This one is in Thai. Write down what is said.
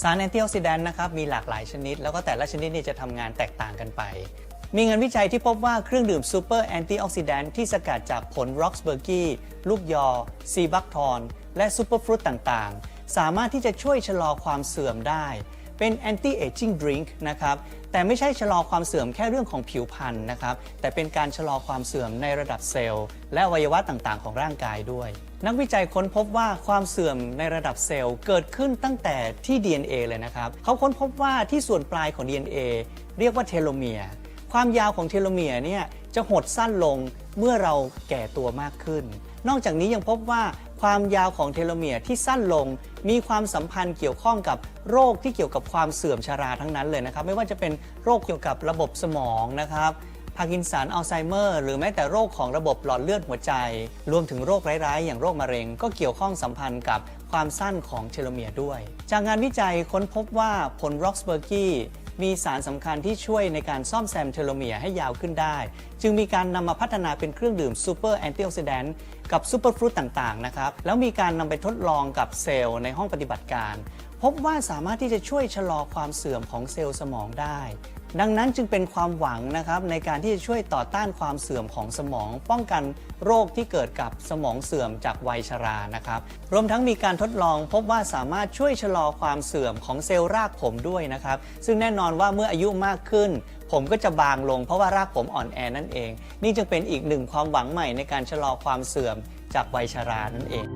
สารแอนตี้ออกซิแดนต์นะครับมีหลากหลายชนิด แล้วก็แต่ละชนิดนี่จะทำงานแตกต่างกันไป มีงานวิจัยที่พบว่าเครื่องดื่มซูเปอร์แอนตี้ออกซิแดนต์ที่สกัดจากผลร็อกสเบอร์กี้ลูกยอ ซีบักทอน และซูเปอร์ฟรุตต่างๆ สามารถที่จะช่วยชะลอความเสื่อมได้ เป็น anti aging drink นะครับแต่ไม่ใช่ชะลอความเสื่อมแค่เรื่องของผิวพรรณนะครับ แต่เป็นการชะลอความเสื่อมในระดับเซลล์ และอวัยวะต่างๆ ของร่างกายด้วย นักวิจัยค้นพบว่าความเสื่อมในระดับเซลล์เกิดขึ้นตั้งแต่ที่ DNA เลยนะครับ เขาค้นพบว่าที่ส่วนปลายของ DNA เรียกว่าเทโลเมียร์ความยาวของเทโลเมียร์เนี่ย จะหดสั้นลงเมื่อเราแก่ตัวมากขึ้น นอกจากนี้ยังพบว่าความยาวของเทโลเมียร์ที่สั้นลง มีความสัมพันธ์เกี่ยวข้องกับโรคที่เกี่ยวกับความเสื่อมชราทั้งนั้นเลยนะครับ ไม่ว่าจะเป็นโรคเกี่ยวกับระบบสมองนะครับพาร์กินสัน อัลไซเมอร์ หรือแม้แต่โรคของระบบหลอดเลือดหัวใจ รวมถึงโรคร้ายๆ อย่างโรคมะเร็ง ก็เกี่ยวข้องสัมพันธ์กับความสั้นของเทโลเมียร์ด้วย จากงานวิจัยค้นพบว่าผลร็อกสเบอร์กี้ มีสารสำคัญที่ช่วยในการซ่อมแซมเทโลเมียร์ให้ยาวขึ้นได้ จึงมีการนำมาพัฒนาเป็นเครื่องดื่มซูเปอร์แอนตี้ออกซิแดนต์กับซูเปอร์ฟรุตต่าง ๆ นะครับ แล้วมีการนำไปทดลองกับเซลล์ในห้องปฏิบัติการ พบว่าสามารถที่จะช่วยชะลอความเสื่อมของเซลล์สมองได้ ดังนั้นจึงเป็นความหวังนะครับในการที่จะช่วยต่อต้านความเสื่อมของสมอง ป้องกันโรคที่เกิดกับสมองเสื่อมจากวัยชรานะครับรวมทั้งมีการทดลองพบว่าสามารถช่วยชะลอความเสื่อมของเซลล์รากผมด้วยนะครับ ซึ่งแน่นอนว่าเมื่ออายุมากขึ้น ผมก็จะบางลงเพราะว่ารากผมอ่อนแอนั่นเอง นี่จึงเป็นอีกหนึ่งความหวังใหม่ในการชะลอความเสื่อมจากวัยชรานั่นเอง